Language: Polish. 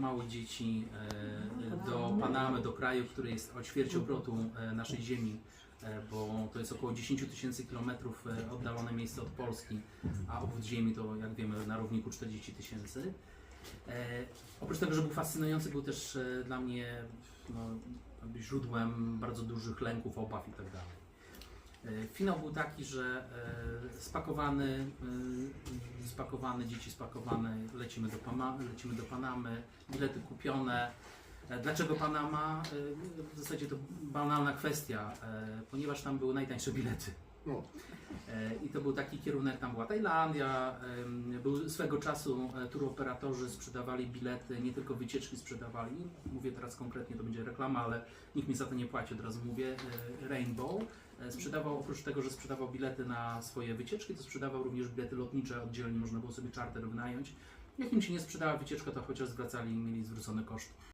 małych dzieci e, do Panamy, do kraju, który jest o ćwierć obrotu e, naszej ziemi, e, bo to jest około 10 tysięcy kilometrów oddalone miejsce od Polski, a obwód ziemi to jak wiemy na równiku 40 tysięcy. Oprócz tego, że był fascynujący, był też dla mnie no, źródłem bardzo dużych lęków, obaw i tak Finał był taki, że e, spakowany, e, spakowany, dzieci spakowane, lecimy do, lecimy do Panamy, bilety kupione. E, Dlaczego Panama? E, W zasadzie to banalna kwestia, e, ponieważ tam były najtańsze bilety. No. E, I to był taki kierunek, tam była Tajlandia, był swego czasu e, turoperatorzy sprzedawali bilety, nie tylko wycieczki sprzedawali, mówię teraz konkretnie, to będzie reklama, ale nikt mi za to nie płaci, od razu mówię, e, Rainbow e, sprzedawał, oprócz tego, że sprzedawał bilety na swoje wycieczki, to sprzedawał również bilety lotnicze, oddzielnie można było sobie charter wynająć. Jak im się nie sprzedała wycieczka, to chociaż zwracali mieli zwrócony koszt.